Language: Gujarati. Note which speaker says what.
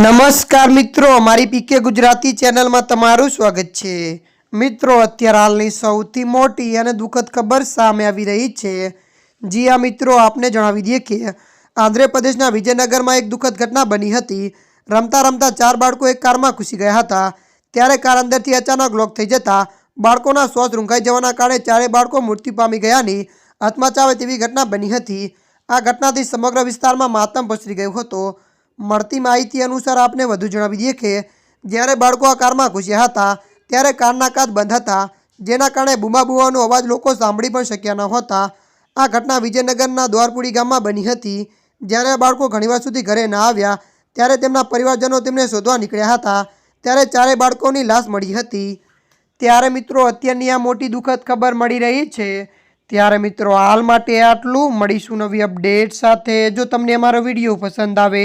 Speaker 1: નમસ્કાર મિત્રો મારી પીકે ગુજરાતી ચેનલમાં તમારું સ્વાગત છે. મિત્રો, અત્યારે હાલની સૌથી મોટી અને દુઃખદ ખબર સામે આવી રહી છે. જી આ મિત્રો, આપને જણાવી દઈએ કે આંધ્રપ્રદેશના વિજયનગરમાં એક દુઃખદ ઘટના બની હતી. રમતા રમતા ચાર બાળકો એક કારમાં ઘૂસી ગયા હતા. ત્યારે કાર અંદરથી અચાનક લોક થઈ જતા બાળકોના શ્વાસ રૂંઘાઈ જવાના કારણે ચારેય બાળકો મૃત્યુ પામી ગયાની આત્મા ચાવે તેવી ઘટના બની હતી. આ ઘટનાથી સમગ્ર વિસ્તારમાં માતમ પસરી ગયો હતો. મળતી માહિતી અનુસાર આપને વધુ જણાવી દઈએ કે, જ્યારે બાળકો આ કારમાં ઘૂસ્યા હતા, ત્યારે કારના કાચ બંધ હતા, જેના કારણે બૂમાબૂવાનો અવાજ લોકો સાંભળી પણ શક્યા ન હતા. આ ઘટના વિજયનગરના દ્વારપુડી ગામમાં બની હતી. જ્યારે બાળકો ઘણીવાર સુધી ઘરે ન આવ્યા, ત્યારે તેમના પરિવારજનો તેમને શોધવા નીકળ્યા હતા. ત્યારે ચારેય બાળકોની લાશ મળી હતી. ત્યારે મિત્રો, અત્યારની આ મોટી દુઃખદ ખબર મળી રહી છે. ત્યારે મિત્રો, હાલ માટે આટલું. મળીશું નવી અપડેટ સાથે. જો તમને અમારો વીડિયો પસંદ આવે